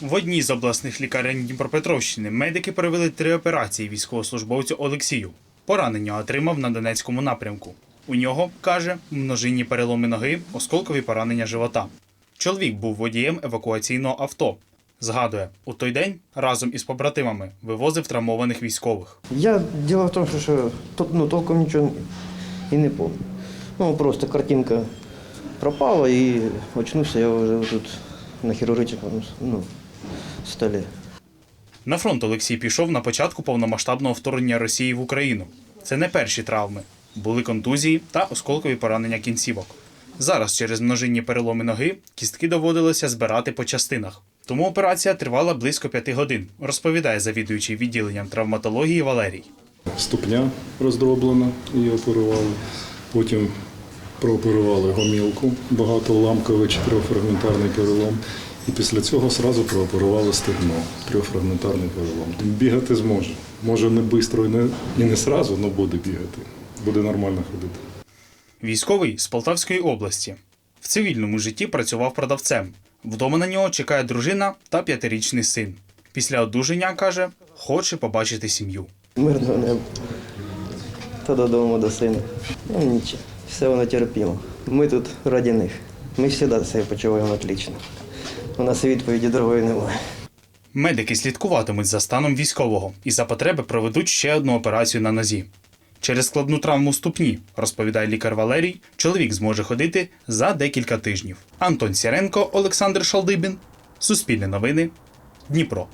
В одній з обласних лікарень Дніпропетровщини медики провели три операції військовослужбовцю Олексію. Поранення отримав на Донецькому напрямку. У нього, каже, множинні переломи ноги, осколкові поранення живота. Чоловік був водієм евакуаційного авто. Згадує, у той день разом із побратимами вивозив травмованих військових. Я дело в том, что, что тут, ну, толком ничего и не помню. Ну, просто картинка пропала, и очнулся я вот тут на хирургическом ну, столе. На фронт Олексій пішов на початку повномасштабного вторгнення Росії в Україну. Це не перші травми. Були контузії та осколкові поранення кінцівок. Зараз через множинні переломи ноги кістки доводилося збирати по частинах. Тому операція тривала близько п'яти годин, розповідає завідуючий відділенням травматології Валерій. Ступня роздроблена, її оперували. Потім прооперували гомілку, багато багатоламковий чотирьохфрагментарний перелом. І після цього одразу прооперували стегно, трьохфрагментарний перелом. Бігати зможе. Може не швидко і не, і не сразу, але буде бігати. Буде нормально ходити. Військовий з Полтавської області. В цивільному житті працював продавцем. Вдома на нього чекає дружина та п'ятирічний син. Після одужання каже, хоче побачити сім'ю. Мирного неба. Та додому до сина. Ну нічого, все воно терпімо. Ми тут раді них. Ми завжди себе почуваємо отлично. У нас відповіді другої немає. Медики слідкуватимуть за станом військового і за потреби проведуть ще одну операцію на нозі. Через складну травму ступні, розповідає лікар Валерій, чоловік зможе ходити за декілька тижнів. Антон Сіренко, Олександр Шалдибін. Суспільне новини. Дніпро.